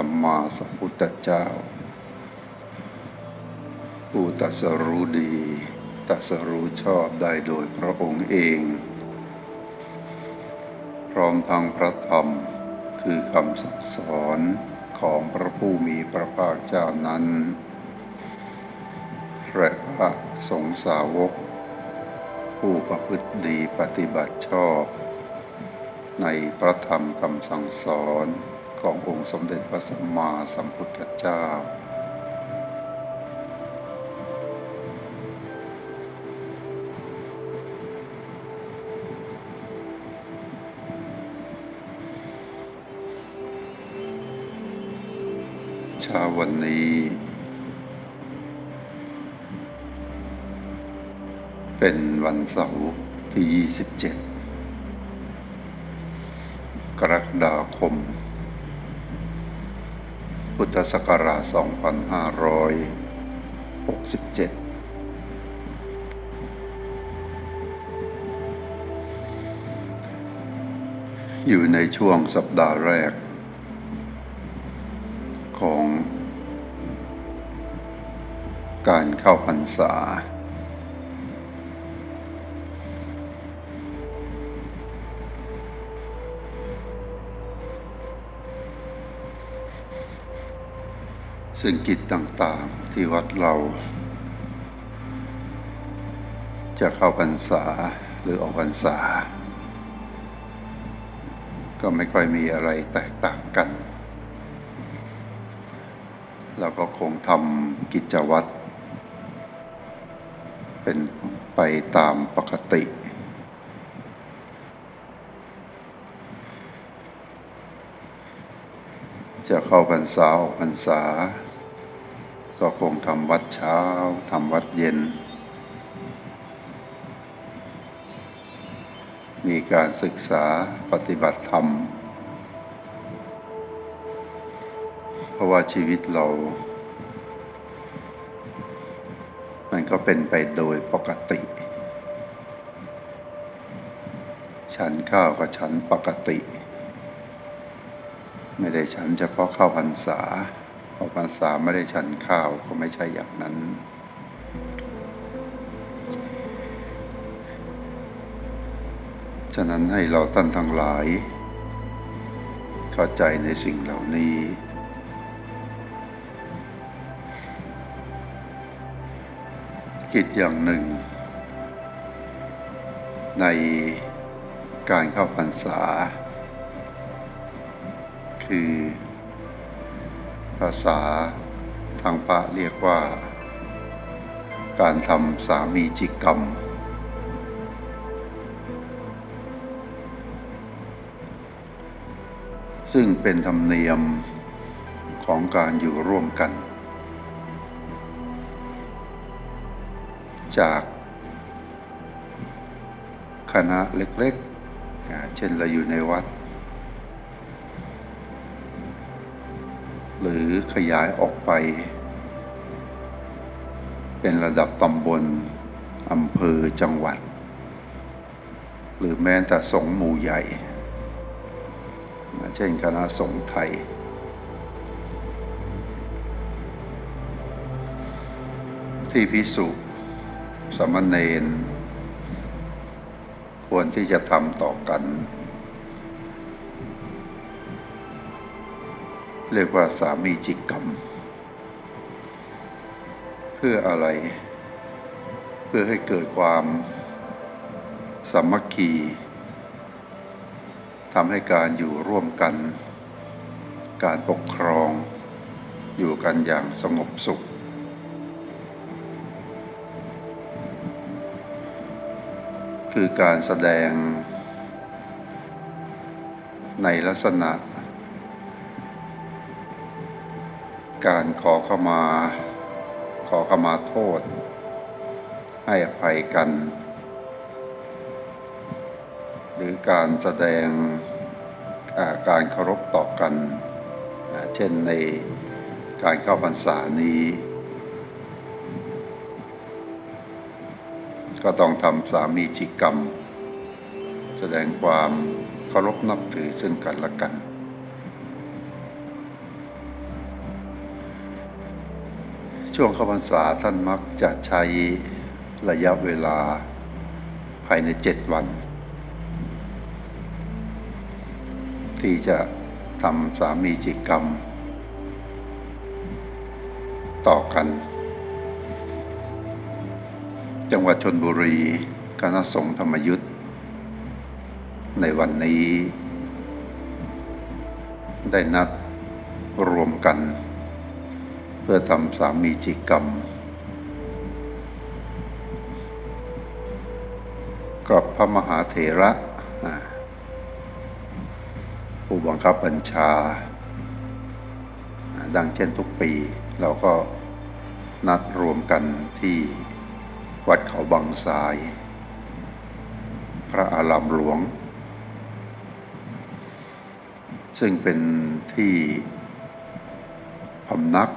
สัมมาสัมพุทธเจ้า ผู้ตัสรู้ดีตัสรู้ชอบได้โดยพระองค์เอง พร้อมทั้งพระธรรมคือคำสั่งสอนของพระผู้มีพระภาคเจ้านั้นและพระสงสาวก ผู้ประพฤติดีปฏิบัติชอบ ในพระธรรมคำสั่งสอน ขององค์สมเด็จพระสัมมาสัมพุทธเจ้า ชาวันนี้ เป็นวันเสาร์ที่ 27 กรกฎาคม พุทธศักราช 2567อยู่ในช่วงสัปดาห์แรก ของการเข้าพรรษา ซึ่งกิจต่างๆที่วัดเรา จะเข้าพรรษาหรือออกพรรษา ก็ไม่ค่อยมีอะไรแตกต่างกัน เราก็คงทำกิจวัตรเป็นไปตามปกติจะเข้าพรรษาออกพรรษา ก็คงทำวัดเช้าทำวัดเย็น มีการศึกษาปฏิบัติธรรม เพราะว่าชีวิตเรา มันก็เป็นไปโดยปกติ ฉันข้าวก็ฉันปกติ ไม่ได้ฉันเฉพาะข้าวพรรษา ออกพรรษาไม่ได้ฉันข้าวก็ไม่ใช่อย่างนั้น ฉะนั้นให้เราท่านทั้งหลาย เข้าใจในสิ่งเหล่านี้ กิจอย่างหนึ่ง ในการเข้าพรรษา คือ ภาษาทางพระเรียกว่า การทำสามีจิกรรม ซึ่งเป็นธรรมเนียมของการอยู่ร่วมกัน จากคณะเล็กๆ เช่นเราอยู่ในวัด หรือขยายออกไป เป็นระดับตำบลอำเภอจังหวัด หรือแม้แต่สงฆ์หมู่ใหญ่ เช่นคณะสงฆ์ไทย ที่พิสุสามเณรควรที่จะทำต่อกัน เรียกว่าสามีจิกกรรม เพื่ออะไร เพื่อให้เกิดความสามัคคีทำให้การอยู่ร่วมกัน การปกครองอยู่กันอย่างสงบสุข คือการแสดงในลักษณะ การขอเข้ามา ขอเข้ามาโทษ ให้อภัยกัน หรือการแสดงาการเคารพต่อกัน เช่นในการเข้าพรรษานี้ ก็ต้องทำสามีจิกรรม แสดงความเคารพนับถือซึ่งกันและกัน ช่วงเข้าพรรษาท่านมักจะใช้ระยะเวลาภายในเจ็ดวัน ที่จะทำสามีจิกรรม ต่อกัน จังหวัดชนบุรีคณะสงฆ์ธรรมยุทธ์ในวันนี้ ได้นัดรวมกัน เพื่อทำสามีจิกรรม กับพระมหาเถระผู้บังคับบัญชา ดังเช่นทุกปี เราก็นัดรวมกันที่วัดเขาบางทราย พระอารามหลวง ซึ่งเป็นที่พำนัก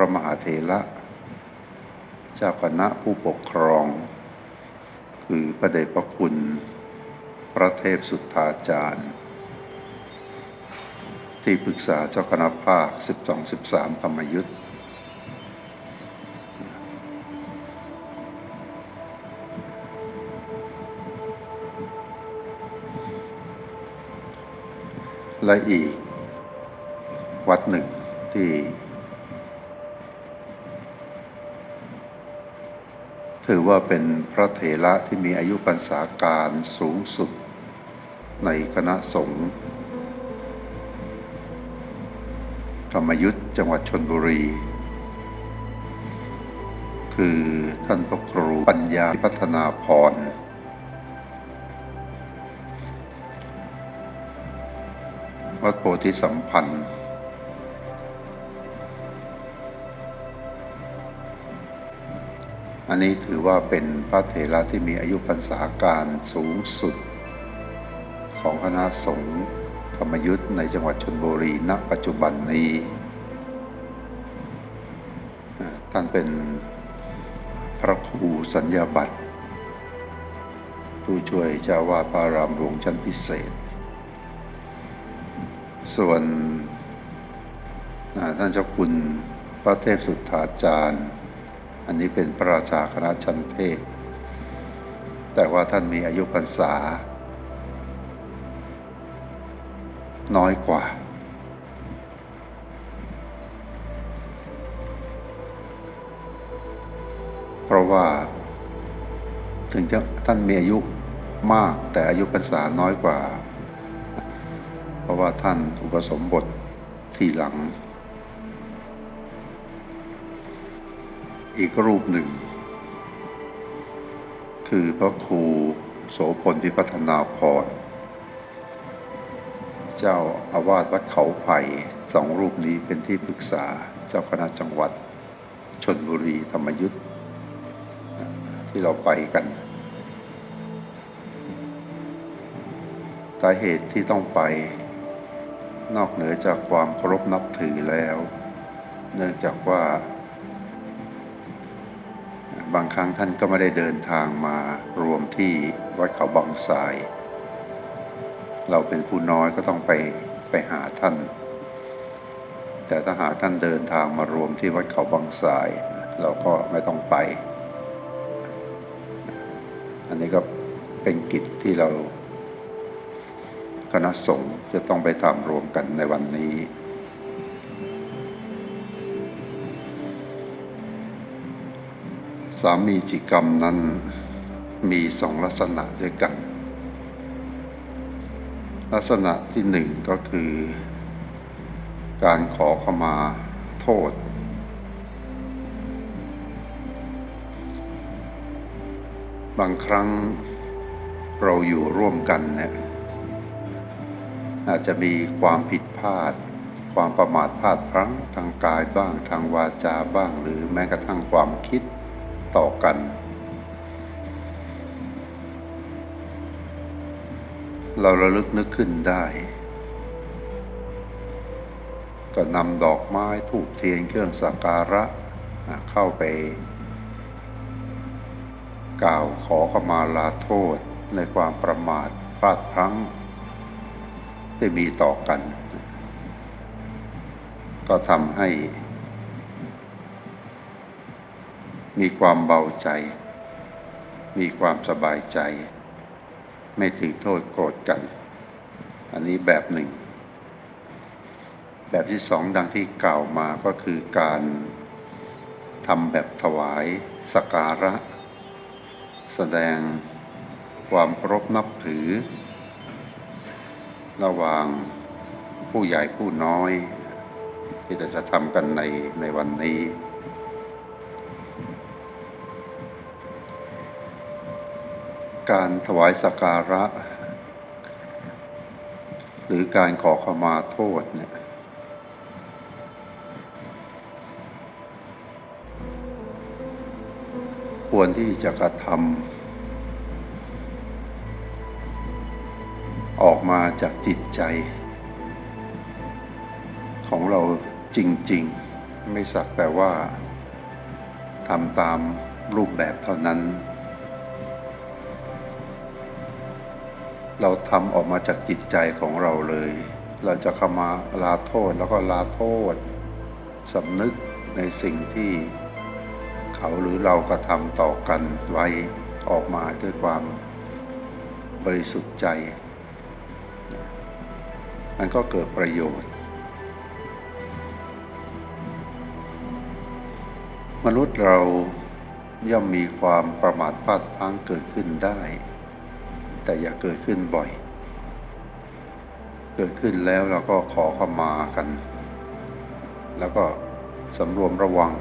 ระมหาเถระเจ้าคณะผู้ปกครอง คือพระเดชพระคุณ พระเทพสุทธาจารย์ ที่ปรึกษาเจ้าคณะภาค 12-13 ธรรมยุทธ์และอีกวัดหนึ่งที่ ถือว่าเป็นพระเถระที่มีอายุพรรษาการสูงสุดในคณะสงฆ์ธรรมยุทธ์จังหวัดชนบุรี คือท่านพระครูปัญญาพัฒนาพร วัดโพธิสัมพันธ์ อันนี้ถือว่าเป็นพระเถระที่มีอายุพรรษาการสูงสุด ของคณะสงฆ์ธรรมยุทธ์ในจังหวัดชนบุรีณปัจจุบันนี้ ท่านเป็นพระครูสัญญาบัตรผู้ช่วยเจ้าวาดพระรามหลวงชั้นพิเศษ ส่วนท่านเจ้าคุณพระเทพสุทธาจารย์ อันนี้เป็นพระราชาคณะชั้นเทพ แต่ว่าท่านมีอายุพรรษา น้อยกว่า เพราะว่า ถึงจะท่านมีอายุมากแต่อายุพรรษาน้อยกว่า เพราะว่าท่านอุปสมบททีหลัง อีกรูปหนึ่ง คือพระครูโสพลพิพัฒนาพร เจ้าอาวาสวัดเขาไผ่สองรูปนี้เป็นที่ปรึกษาเจ้าคณะจังหวัดชนบุรีธรรมยุทธ์ที่เราไปกันสาเหตุที่ต้องไป นอกเหนือจากความเคารพนับถือแล้ว เนื่องจากว่า บางครั้งท่านก็ไม่ได้เดินทางมารวมที่วัดเขาบางทราย เราเป็นผู้น้อยก็ต้องไปไปหาท่าน แต่ถ้าหากท่านเดินทางมารวมที่วัดเขาบางทราย เราก็ไม่ต้องไป อันนี้ก็เป็นกิจที่เราคณะสงฆ์จะต้องไปทำรวมกันในวันนี้ สามีจิกรรมนั้นมีสองลักษณะด้วยกัน ลักษณะที่หนึ่งก็คือ การขอขมาโทษ บางครั้งเราอยู่ร่วมกันเนี่ยอาจจะมีความผิดพลาด ความประมาทพลาดพลั้งทางกายบ้างทางวาจาบ้างหรือแม้กระทั่งความคิด ต่อกัน เราระลึกนึกขึ้นได้ ก็นำดอกไม้ถูกเทียนเครื่องสักการะเข้าไป กล่าวขอขมาลาโทษในความประมาทพลาดพลั้งที่มีต่อกัน ก็ทำให้ มีความเบาใจ มีความสบายใจ ไม่ถือโทษโกรธกัน อันนี้แบบหนึ่ง แบบที่สองดังที่กล่าวมาก็คือการทำแบบถวายสการะ แสดงความเคารพนับถือ ระหว่างผู้ใหญ่ผู้น้อย ที่เราจะทำกันในในวันนี้ การถวายสักการะ หรือการขอขมาโทษเนี่ยควรที่จะกระทำออกมาจากจิตใจ ของเราจริง ๆ ไม่สักแต่ว่าทำตามรูปแบบเท่านั้น เราทำออกมาจากจิตใจของเราเลย เราจะเข้ามาลาโทษแล้วก็ลาโทษสำนึกในสิ่งที่เขาหรือเรากระทำต่อกันไว้ออกมาด้วยความบริสุทธิ์ใจ มันก็เกิดประโยชน์ มนุษย์เราย่อมมีความประมาทพลาดพลั้งเกิดขึ้นได้ แต่อย่าเกิดขึ้นบ่อย เกิดขึ้นแล้วเราก็ขอเข้ามากัน แล้วก็สำรวมระวัง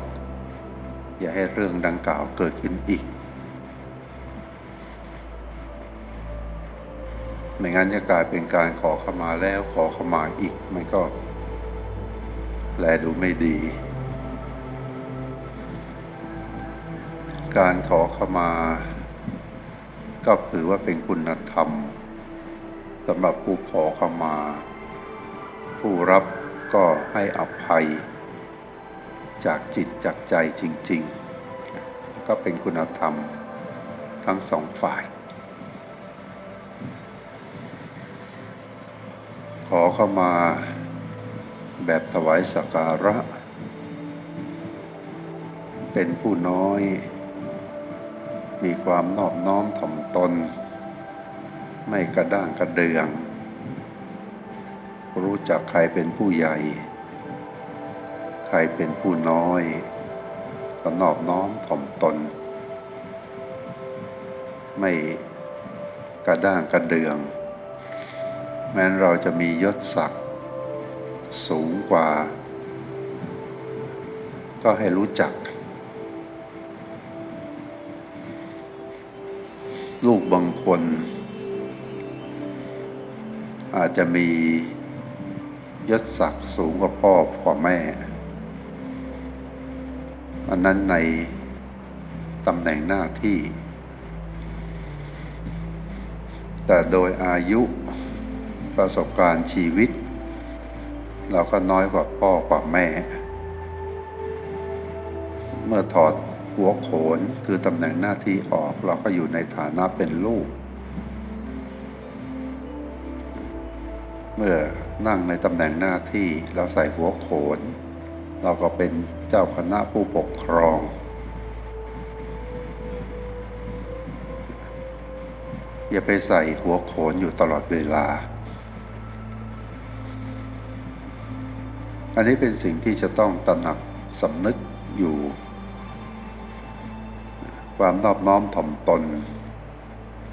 อย่าให้เรื่องดังกล่าวเกิดขึ้นอีก ไม่งั้นจะกลายเป็นการขอเข้ามาแล้วขอเข้ามาอีกมันก็ แลดูไม่ดี การขอเข้ามา ก็ถือว่าเป็นคุณธรรมสำหรับผู้ขอเข้ามา ผู้รับก็ให้อภัย จากจิตจากใจจริง ๆ ก็เป็นคุณธรรมทั้งสองฝ่าย ขอเข้ามาแบบถวายสักการะ เป็นผู้น้อย มีความนอบน้อมถ่อมตน ไม่กระด้างกระเดือง รู้จักใครเป็นผู้ใหญ่ ใครเป็นผู้น้อย ก็นอบน้อมถ่อมตน ไม่กระด้างกระเดือง แม้เราจะมียศศักดิ์สูงกว่า ก็ให้รู้จัก ลูกบางคน อาจจะมียศศักดิ์สูงกว่าพ่อกว่าแม่ อันนั้นในตำแหน่งหน้าที่ แต่โดยอายุประสบการณ์ชีวิต เราก็น้อยกว่าพ่อกว่าแม่ เมื่อถอด หัวโขนคือตำแหน่งหน้าที่ออกเราก็อยู่ในฐานะเป็นลูก เมื่อนั่งในตำแหน่งหน้าที่เราใส่หัวโขน เราก็เป็นเจ้าคณะผู้ปกครอง อย่าไปใส่หัวโขนอยู่ตลอดเวลา อันนี้เป็นสิ่งที่จะต้องตระหนักสำนึกอยู่ ความนอบน้อมถ่อมตน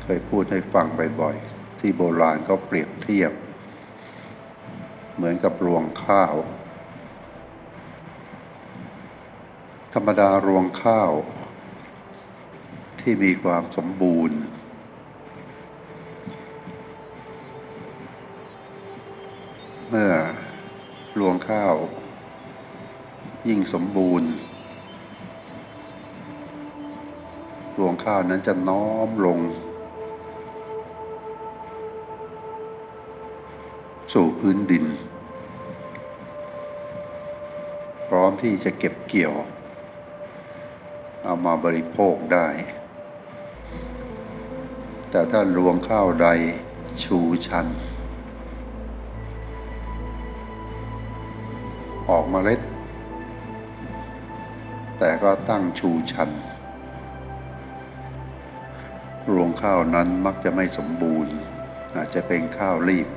เคยพูดให้ฟังบ่อยๆ ที่โบราณก็เปรียบเทียบ เหมือนกับรวงข้าว ธรรมดารวงข้าว ที่มีความสมบูรณ์ เมื่อรวงข้าว ยิ่งสมบูรณ์ รวงข้าวนั้นจะน้อมลง สู่พื้นดิน พร้อมที่จะเก็บเกี่ยว เอามาบริโภคได้ แต่ถ้ารวงข้าวใดชูชัน ออกมาเล็ด แต่ก็ตั้งชูชัน รวงข้าวนั้นมักจะไม่สมบูรณ์ อาจจะเป็นข้าวรีบ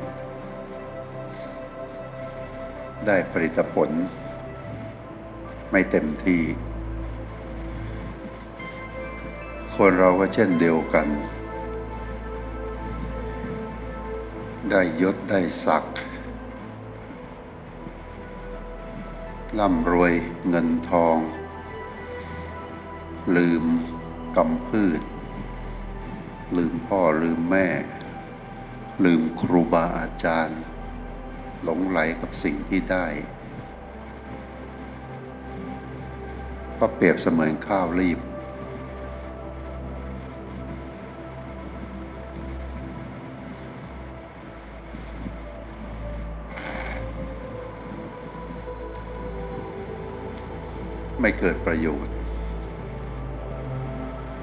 ได้ผลิตผล ไม่เต็มที่ คนเราก็เช่นเดียวกัน ได้ยศได้ศักดิ์ร่ำรวยเงินทอง ลืมกำพืช ลืมพ่อลืมแม่ ลืมครูบาอาจารย์ หลงไหลกับสิ่งที่ได้ ก็เปรียบเสมือนข้าวรีบ ไม่เกิดประโยชน์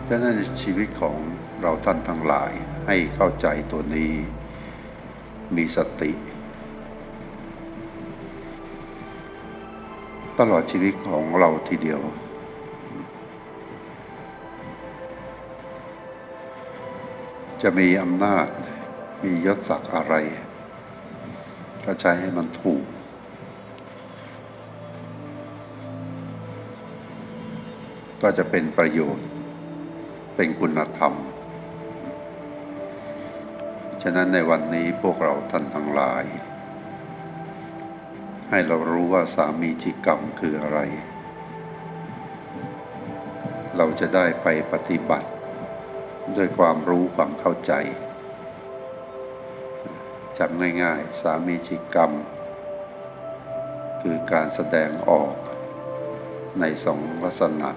ฉะนั้นชีวิตของ เราท่านทั้งหลายให้เข้าใจตัวนี้ มีสติ ตลอดชีวิตของเราทีเดียว จะมีอำนาจมียศศักดิ์อะไร ก็ใช้ให้มันถูกก็จะเป็นประโยชน์ เป็นคุณธรรมะนั้นในวันนี้พวกเราท่านทั้งหลาย ให้เรารู้ว่าสามีจิกรรมคืออะไร เราจะได้ไปปฏิบัติ ด้วยความรู้ความเข้าใจจำง่ายๆ สามีจิกรรม คือการแสดงออกในสองลักษณะ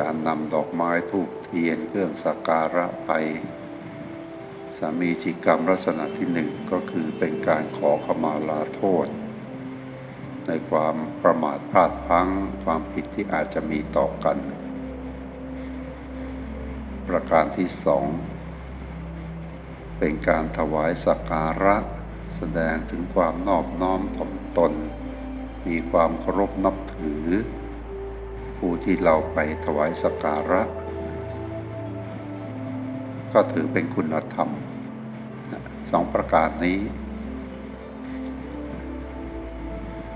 การนำดอกไม้ทูบเทียนเครื่องสักการะไป มีจิกรรมลักษณะที่หนึ่งก็คือเป็นการขอขมาลาโทษ ในความประมาทพลาดพลั้งความผิดที่อาจจะมีต่อกัน ประการที่สองเป็นการถวายสักการะ แสดงถึงความนอบน้อมถ่อมตน มีความเคารพนับถือ ผู้ที่เราไปถวายสักการะก็ถือเป็นคุณธรรม สองประการนี้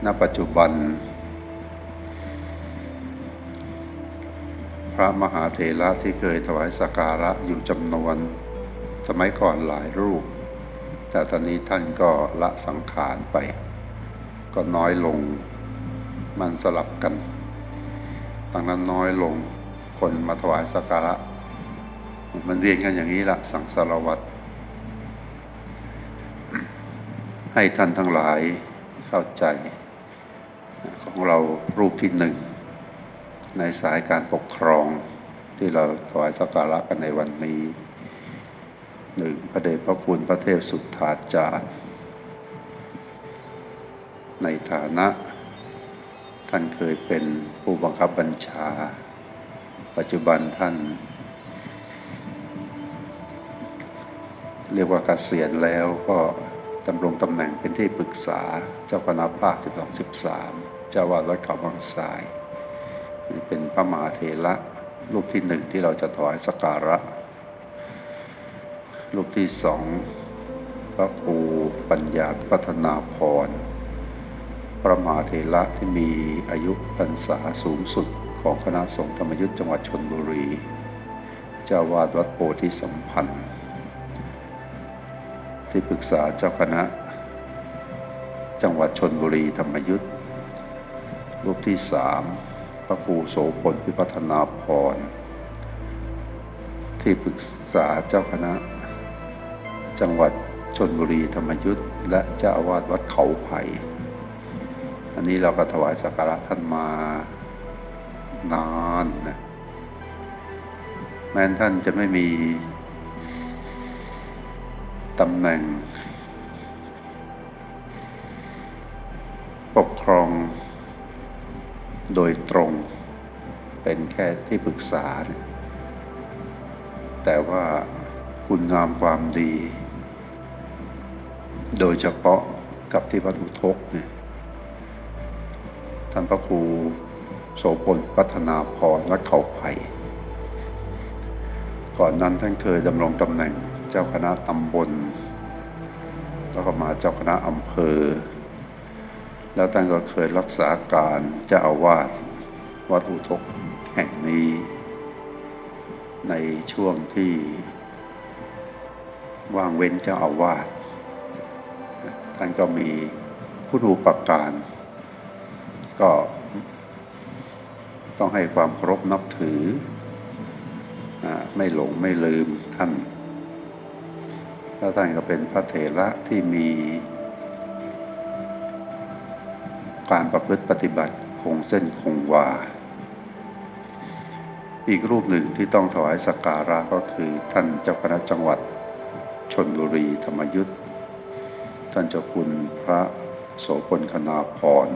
ณ ปัจจุบัน พระมหาเถระที่เคยถวายสักการะอยู่จำนวน สมัยก่อนหลายรูป แต่ตอนนี้ท่านก็ละสังขารไป ก็น้อยลง มันสลับกันตั้งนั้นน้อยลง คนมาถวายสักการะมันเรียนกันอย่างนี้ละสังสารวัตร ให้ท่านทั้งหลายเข้าใจของเรารูปที่หนึ่ง ในสายการปกครองที่เราถวายสักการะกันในวันนี้หนึ่งพระเดชพระคุณพระเทพสุทธาจารย์ ในฐานะ ท่านเคยเป็นผู้บังคับบัญชา ปัจจุบันท่าน เรียกว่าเกษียณแล้วก็ ดำรงตำแหน่งเป็นที่ปรึกษาเจ้าคณะภาค12 13 เจ้าวาดวัดเขาบางสายนี่เป็นพระมหาเถระรูปที่หนึ่งที่เราจะถวายสักการะ รูปที่สองพระครูปัญญาพัฒนาพร พระมหาเถระที่มีอายุพรรษาสูงสุดของคณะสงฆ์ธรรมยุทธ์จังหวัดชนบุรี เจ้าวาดวัดโพธิสัมพันธ์ ที่ปรึกษาเจ้าคณะ จังหวัดชนบุรีธรรมยุทธรูปที่สามพระครูโสพลพิพัฒนาพร ที่ปรึกษาเจ้าคณะ จังหวัดชนบุรีธรรมยุทธและเจ้าอาวาสวัดเขาไผ่อันนี้เราก็ถวายสักการะท่านมานานนะแม้นท่านจะไม่มี ตำแหน่ง ปกครองโดยตรง เป็นแค่ที่ปรึกษาแแต่ว่าคุณงามความดี โดยเฉพาะกับที่วัดอุทกเนี่ยท่านพระครูโสพลพัฒนาพรและเขาไผ่ก่อนนั้นท่านเคยดำรงตำแหน่ง เจ้าคณะตำบล แล้วก็มาเจ้าคณะอำเภอ แล้วท่านก็เคยรักษาการเจ้าอาวาสวัดอุทกแห่งนี้ ในช่วงที่ว่างเว้นเจ้าอาวาสท่านก็มีผู้ดูประการ ก็ต้องให้ความเคารพนับถือ ไม่หลงไม่ลืมท่าน แล้วท่านก็เป็นพระเถระที่มี การประพฤติปฏิบัติคงเส้นคงวา อีกรูปหนึ่งที่ต้องถวายสักการะก็คือท่านเจ้าคณะจังหวัดชนบุรีธรรมยุทธท่านเจ้าคุณพระโสพลคณาพร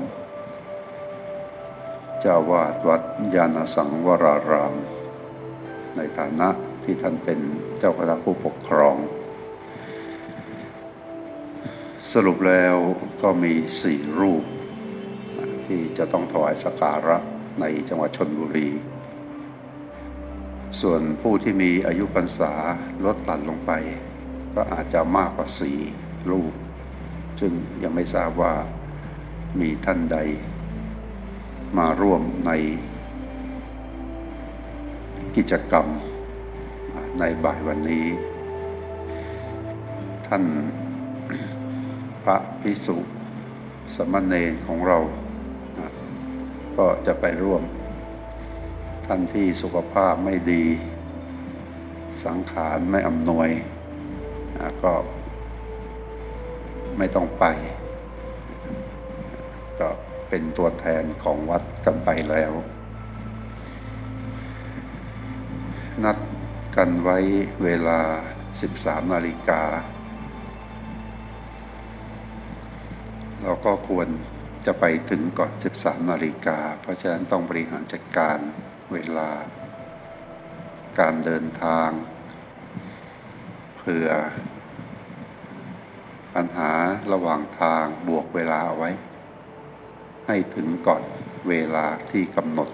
เจ้าวาดวัดยาณสังวราราม ในฐานะที่ท่านเป็นเจ้าคณะผู้ปกครอง สรุปแล้วก็มีสี่รูป ที่จะต้องถวายสักการะในจังหวัดชนบุรี ส่วนผู้ที่มีอายุพรรษาลดหลั่นลงไป ก็อาจจะมากกว่าสี่รูป ซึ่งยังไม่ทราบว่ามีท่านใด มาร่วมในกิจกรรมในบ่ายวันนี้ ท่าน พระพิสุสมณเณรของเรานะก็จะไปร่วม ท่านที่สุขภาพไม่ดี สังขารไม่อำนวยนะก็ไม่ต้องไป ก็เป็นตัวแทนของวัดกันไปแล้ว นัดกันไว้เวลา 13นาฬิกา เราก็ควรจะไปถึงก่อน 13 นาฬิกา เพราะฉะนั้นต้องบริหารจัดการเวลา การเดินทางเพื่อ ปัญหาระหว่างทางบวกเวลาเอาไว้ ให้ถึงก่อนเวลาที่กำหนด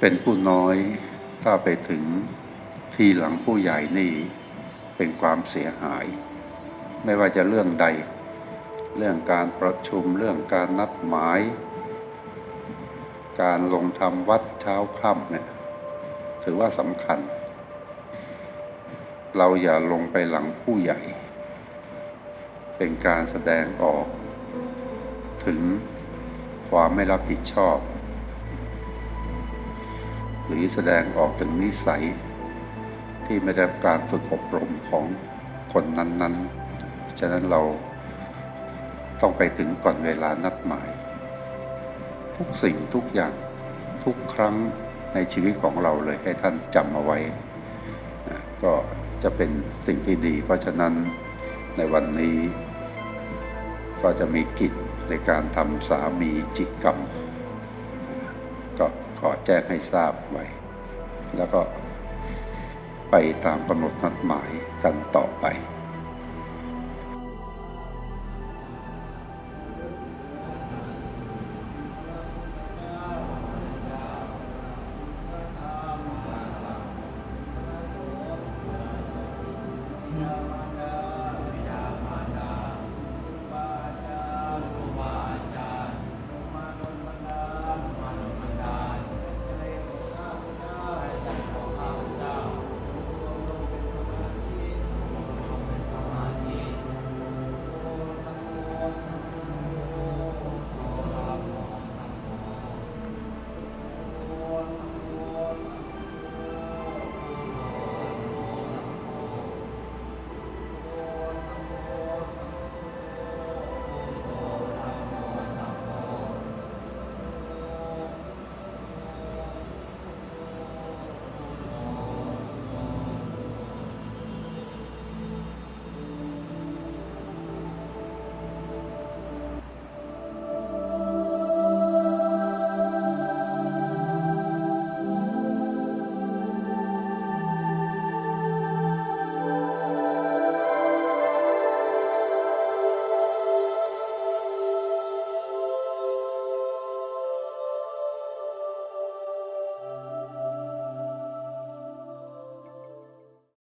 เป็นผู้น้อยถ้าไปถึงที่หลังผู้ใหญ่นี่เป็นความเสียหาย ไม่ว่าจะเรื่องใด เรื่องการประชุมเรื่องการนัดหมาย การลงทำวัดเช้าค่ำเนี่ยถือว่าสำคัญ เราอย่าลงไปหลังผู้ใหญ่ เป็นการแสดงออก ถึงความไม่รับผิดชอบ หรือแสดงออกถึงนิสัย ที่ไม่ได้รับการฝึกอบรมของคนนั้นๆ ฉะนั้นเรา ต้องไปถึงก่อนเวลานัดหมาย ทุกสิ่งทุกอย่างทุกครั้งในชีวิตของเราเลยให้ท่านจำเอาไว้นะก็จะเป็นสิ่งที่ดี เพราะฉะนั้นในวันนี้ ก็จะมีกิจในการทำสามีจิกรรม ก็ขอแจ้งให้ทราบไว้ แล้วก็ไปตามกำหนดนัดหมายกันต่อไป